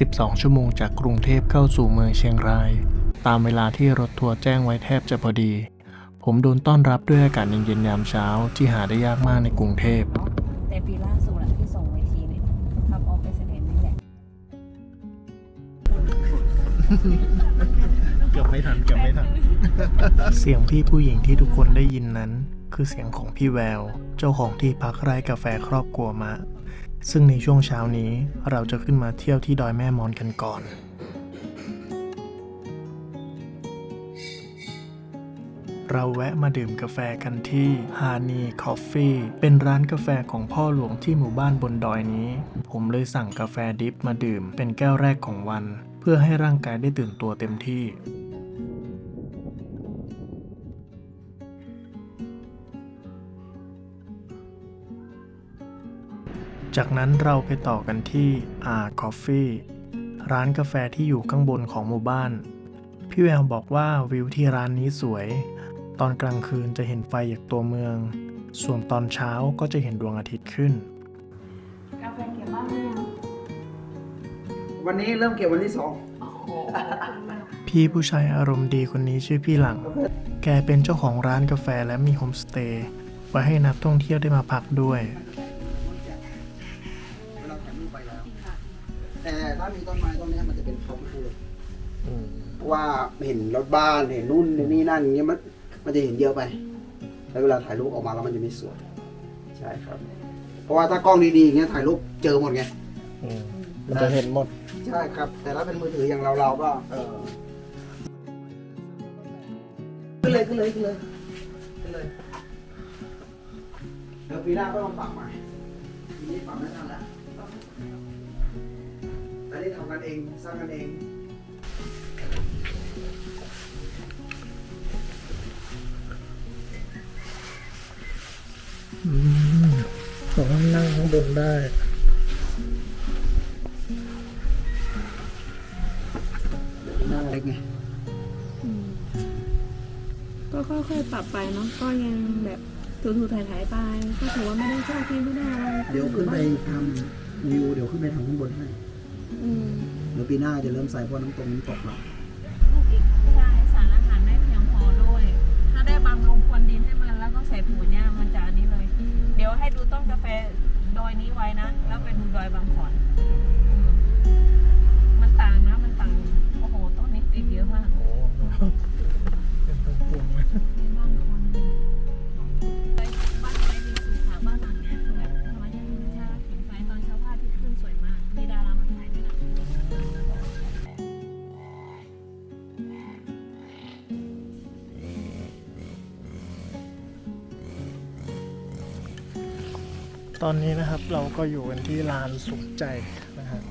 12 ชั่วโมงจากกรุงเทพเข้าสู่เมืองเชียงราย ตามเวลาที่รถทัวร์แจ้งไว้แทบจะพอดี ผมโดนต้อนรับด้วยอากาศเย็นๆยามเช้าที่หาได้ยากมากในกรุงเทพในปีล่าสุดอะที่ส่งเวทีเนี่ยขับออฟเปเซเดนนี่แหละเกือบไม่ทันเกือบไม่ทัน เสียงพี่ผู้หญิงที่ทุกคนได้ยินนั้น คือเสียงของพี่แวว เจ้าของที่พักไร่กาแฟครอบครัวมะ ซึ่งในช่วงเช้านี้เราจะขึ้นมาเที่ยวที่ดอยแม่มอนกันก่อน เราแวะมาดื่มกาแฟกันที่ฮานีคอฟฟี่เป็นร้านกาแฟของพ่อหลวงที่หมู่บ้านบนดอยนี้ ผมเลยสั่งกาแฟดิฟมาดื่มเป็นแก้วแรกของวัน เพื่อให้ร่างกายได้ตื่นตัวเต็มที่ จากนั้นเราไปต่อกันที่ R Coffee ร้านกาแฟที่อยู่ข้างบนของหมู่บ้าน พี่แววบอกว่าวิวที่ร้านนี้สวย ตอนกลางคืนจะเห็นไฟจากตัวเมือง ส่วนตอนเช้าก็จะเห็นดวงอาทิตย์ขึ้น กาแฟเก็บบ้างไหมยังวันนี้เริ่มเก็บวันที่สองโอ้โหพี่ผู้ชายอารมณ์ดีคนนี้ชื่อพี่หลัง แกเป็นเจ้าของร้านกาแฟและมีโฮมสเตย์ไว้ให้นักท่องเที่ยวได้มาพักด้วย ว่าเห็นรถบ้านเห็นนู่นเห็นนี่นั่นอย่างเงี้ยมันมันจะเห็นเยอะไป แล้วเวลาถ่ายรูปออกมาแล้วมันจะไม่สวยใช่ครับ เพราะว่าถ้ากล้องดีๆอย่างเงี้ยถ่ายรูปเจอหมดไงมันจะเห็นหมด ใช่ครับ แต่ถ้าเป็นมือถืออย่างเราเราๆก็เออขึ้นเลยขึ้นเลยขึ้นเลยขึ้นเลยเดี๋ยวปีหน้าก็มาปรับใหม่ปีนี้ปรับไม่ทันแล้วแต่นี่ทำกันเองสร้างกันเอง สามารถนั่งข้างบนได้หน้าเล็กไงก็ค่อยๆปรับไปเนาะก็ยังแบบถูๆถ่ายๆไป ก็ถือว่าไม่ได้ชอบที่ไม่ได้อะไรเดี๋ยวขึ้นไปทำวิวเดี๋ยวขึ้นไปทำข้างบนให้อืมเดี๋ยวปีหน้าจะเริ่มใส่พวกน้ำตรงน้ำตกแล้วอีกใช่สารอาหารไม่เพียงพอด้วย ถ้าได้บำรุงควนดินให้มันแล้วก็ใส่ปุ๋ยเนี่ยมันจะอันนี้เลยเดี๋ยวให้ดูต้นกาแฟดอยนี้ไว้นะ แล้วไปดูดอยบางขอนมันต่างนะมัน ตอนนี้นะครับเราก็อยู่กันที่ลานสุขใจนะฮะ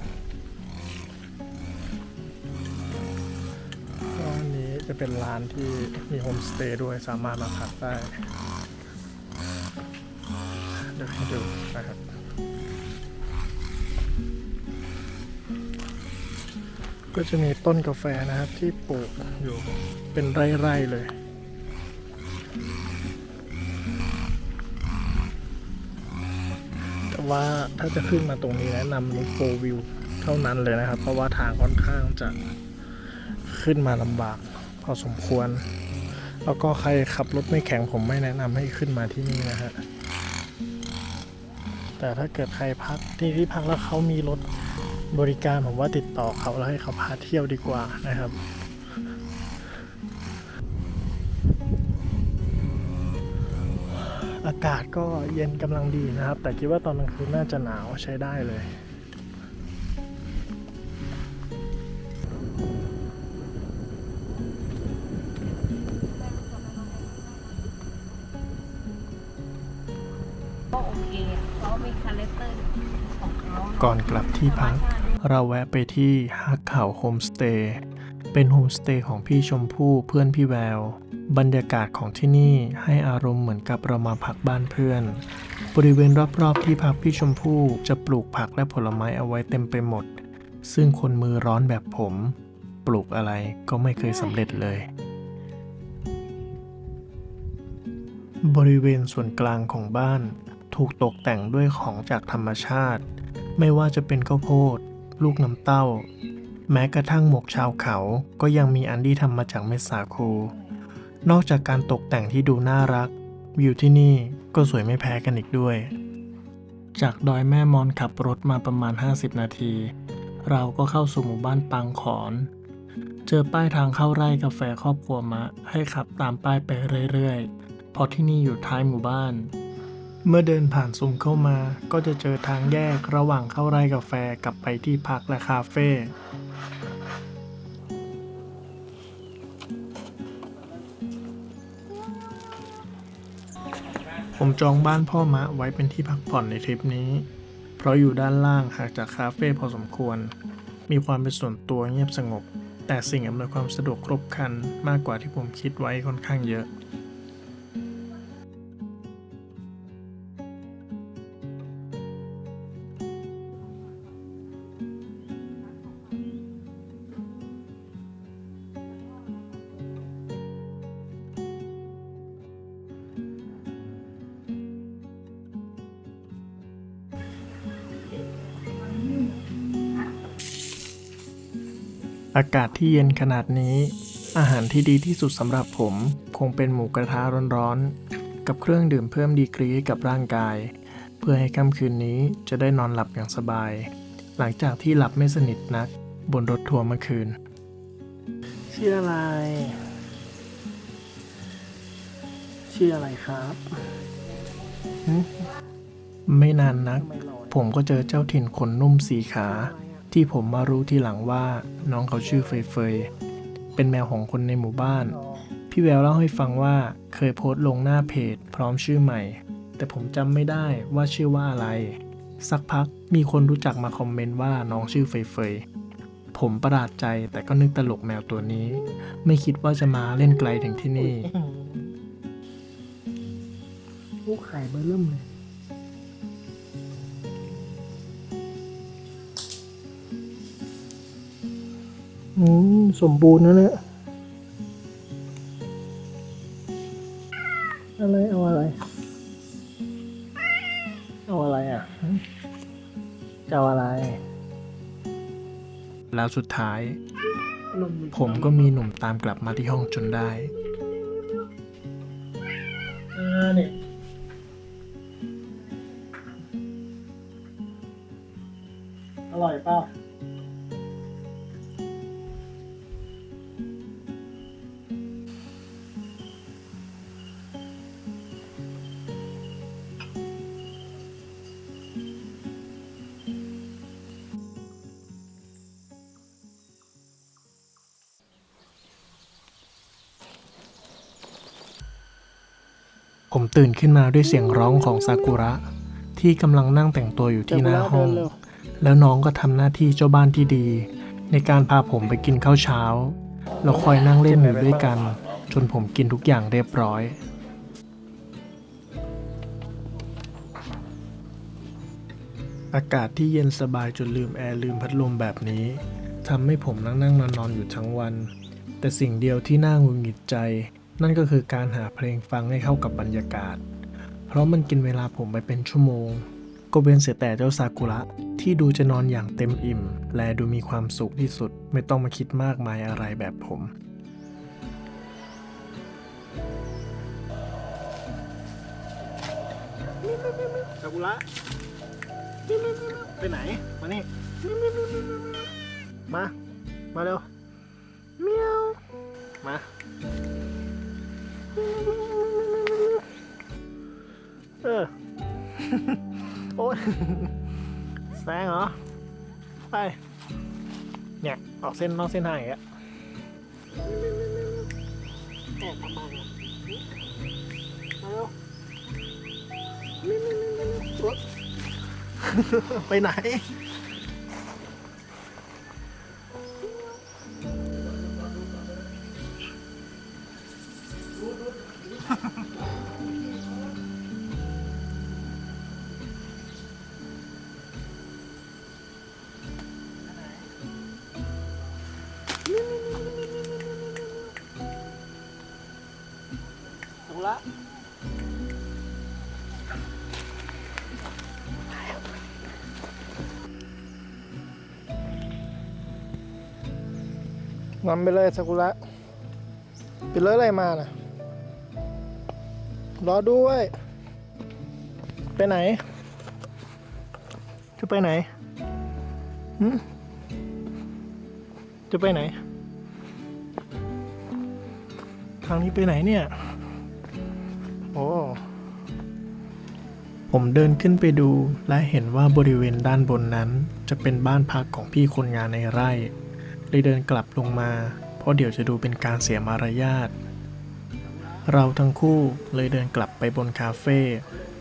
ก็อันนี้จะเป็นร้านที่มีโฮมสเตย์ด้วยสามารถมาพักได้ เดี๋ยวให้ดูนะครับก็จะมีต้นกาแฟนะครับที่ปลูกอยู่เป็นไร่ๆเลย ว่าถ้าจะขึ้นมาตรงนี้แนะนำรถโฟวิวเท่านั้นเลยนะครับ เพราะว่าทางค่อนข้างจะขึ้นมาลำบากพอสมควร แล้วก็ใครขับรถไม่แข็งผมไม่แนะนำให้ขึ้นมาที่นี่นะฮะแต่ถ้าเกิดใครพักที่ที่พักแล้วเขามีรถบริการผมว่าติดต่อเขาแล้วให้เขาพาเที่ยวดีกว่านะครับากาศก็เย็นกำลังดีนะครับ แต่คิดว่าตอนกลางคืนน่าจะหนาวใช้ได้เลยก็โอเคอะเขามีคาแรคเตอร์ของเขาก่อนกลับที่พัก เราแวะไปที่ฮักเขาโฮมสเตย์ เป็นโฮมสเตย์ของพี่ชมพู่เพื่อนพี่แวว บรรยากาศของที่นี่ให้อารมณ์เหมือนกับเรามาพักบ้านเพื่อน บริเวณรอบๆที่พักพี่ชมพู่จะปลูกผักและผลไม้เอาไว้เต็มไปหมด ซึ่งคนมือร้อนแบบผม ปลูกอะไรก็ไม่เคยสำเร็จเลย บริเวณส่วนกลางของบ้าน ถูกตกแต่งด้วยของจากธรรมชาติ ไม่ว่าจะเป็นข้าวโพด ลูกน้ำเต้า แม้กระทั่งหมวกชาวเขาก็ยังมีอันที่ทำมาจากเม็ดสาคู นอกจากการตกแต่งที่ดูน่ารัก วิวที่นี่ก็สวยไม่แพ้กันอีกด้วย จากดอยแม่มอนขับรถมาประมาณ 50 นาที เราก็เข้าสู่หมู่บ้านปังขอน เจอป้ายทางเข้าไร่กาแฟครอบครัวมะ ให้ขับตามป้ายไปเรื่อยๆเพราะที่นี่อยู่ท้ายหมู่บ้าน เมื่อเดินผ่านซุ้มเข้ามา ก็จะเจอทางแยกระหว่างเข้าไร่กาแฟกับไปที่พักและคาเฟ่ผมจองบ้านพ่อมะไว้เป็นที่พักผ่อนในทริปนี้ เพราะอยู่ด้านล่างห่างจากคาเฟ่พอสมควร มีความเป็นส่วนตัวเงียบสงบ แต่สิ่งอำนวยความสะดวกครบครันมากกว่าที่ผมคิดไว้ค่อนข้างเยอะ อากาศที่เย็นขนาดนี้ อาหารที่ดีที่สุดสำหรับผม คงเป็นหมูกระทะร้อนๆ กับเครื่องดื่มเพิ่มดีกรีให้กับร่างกาย เพื่อให้ค่ำคืนนี้จะได้นอนหลับอย่างสบาย หลังจากที่หลับไม่สนิทนัก บนรถทัวร์เมื่อคืน ชื่ออะไร ชื่ออะไรครับไม่นานนัก ผมก็เจอเจ้าถิ่นขนนุ่มสีขา ที่ผมมารู้ทีหลังว่าน้องเขาชื่อเฟยเฟย เป็นแมวของคนในหมู่บ้าน พี่แววเล่าให้ฟังว่าเคยโพสต์ลงหน้าเพจ พร้อมชื่อใหม่ แต่ผมจำไม่ได้ว่าชื่อว่าอะไร สักพักมีคนรู้จักมาคอมเมนต์ว่าน้องชื่อเฟยเฟย ผมประหลาดใจแต่ก็นึกตลกแมวตัวนี้ ไม่คิดว่าจะมาเล่นไกลถึงที่นี่ลูกไข่เบอร์เริ่มเลย อืม สมบูรณ์นะเนี่ยอะไร เอาอะไร เอาอะไรอะหึจะเอาอะไร แล้วสุดท้าย ผมก็มีหนุ่มตามกลับมาที่ห้องจนได้อ่าเนี่ยอร่อยเปล่า ผมตื่นขึ้นมาด้วยเสียงร้องของซากุระ ที่กำลังนั่งแต่งตัวอยู่ที่หน้าห้อง แล้วน้องก็ทำหน้าที่เจ้าบ้านที่ดี ในการพาผมไปกินข้าวเช้าแล้วคอยนั่งเล่นอยู่ด้วยกัน จนผมกินทุกอย่างเรียบร้อยอากาศที่เย็นสบายจนลืมแอร์ลืมพัดลมแบบนี้ทำให้ผมนั่งนั่งนอนนอนๆอยู่ทั้งวัน แต่สิ่งเดียวที่น่าหงุดหงิดใจ นั่นก็คือการหาเพลงฟังให้เข้ากับบรรยากาศ เพราะมันกินเวลาผมไปเป็นชั่วโมงก็เว้นเสียแต่เจ้าซากุระที่ดูจะนอนอย่างเต็มอิ่ม และดูมีความสุขที่สุดไม่ต้องมาคิดมากมายอะไรแบบผมซากุระไปไหน มานี่ มา มาเร็วเมียวมา แซงเหรอ ไป เนี่ย ออกเส้นนอกเส้นทางอย่างเงี้ยแอบทำไมอะมาเร็วไปไหน นำไปเลยซากุระไปเลยอะไรมาน่ะรอด้วย ไปไหน จะไปไหนหจะไปไหน ทางนี้ไปไหนเนี่ย โอ้ ผมเดินขึ้นไปดูและเห็นว่าบริเวณด้านบนนั้น จะเป็นบ้านพักของพี่คนงานในไร่ เลยเดินกลับลงมา เพราะเดี๋ยวจะดูเป็นการเสียมารยาท เราทั้งคู่เลยเดินกลับไปบนคาเฟ่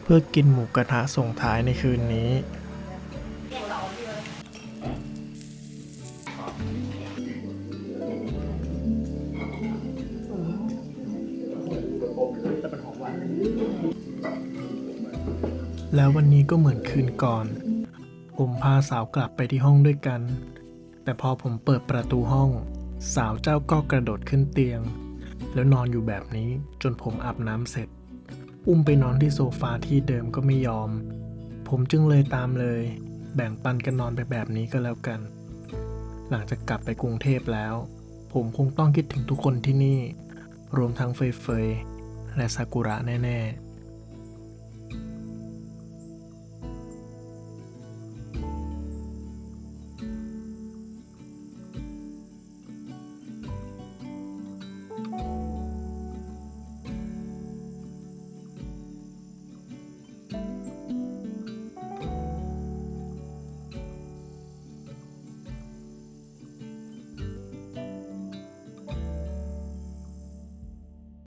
เพื่อกินหมูกระทะส่งท้ายในคืนนี้แล้ววันนี้ก็เหมือนคืนก่อน ผมพาสาวกลับไปที่ห้องด้วยกัน แต่พอผมเปิดประตูห้อง สาวเจ้าก็กระโดดขึ้นเตียง แล้วนอนอยู่แบบนี้จนผมอาบน้ำเสร็จ อุ้มไปนอนที่โซฟาที่เดิมก็ไม่ยอม ผมจึงเลยตามเลย แบ่งปันกันนอนไปแบบนี้ก็แล้วกัน หลังจากกลับไปกรุงเทพแล้ว ผมคงต้องคิดถึงทุกคนที่นี่ รวมทั้งเฟยเฟยและซากุระแน่ ๆ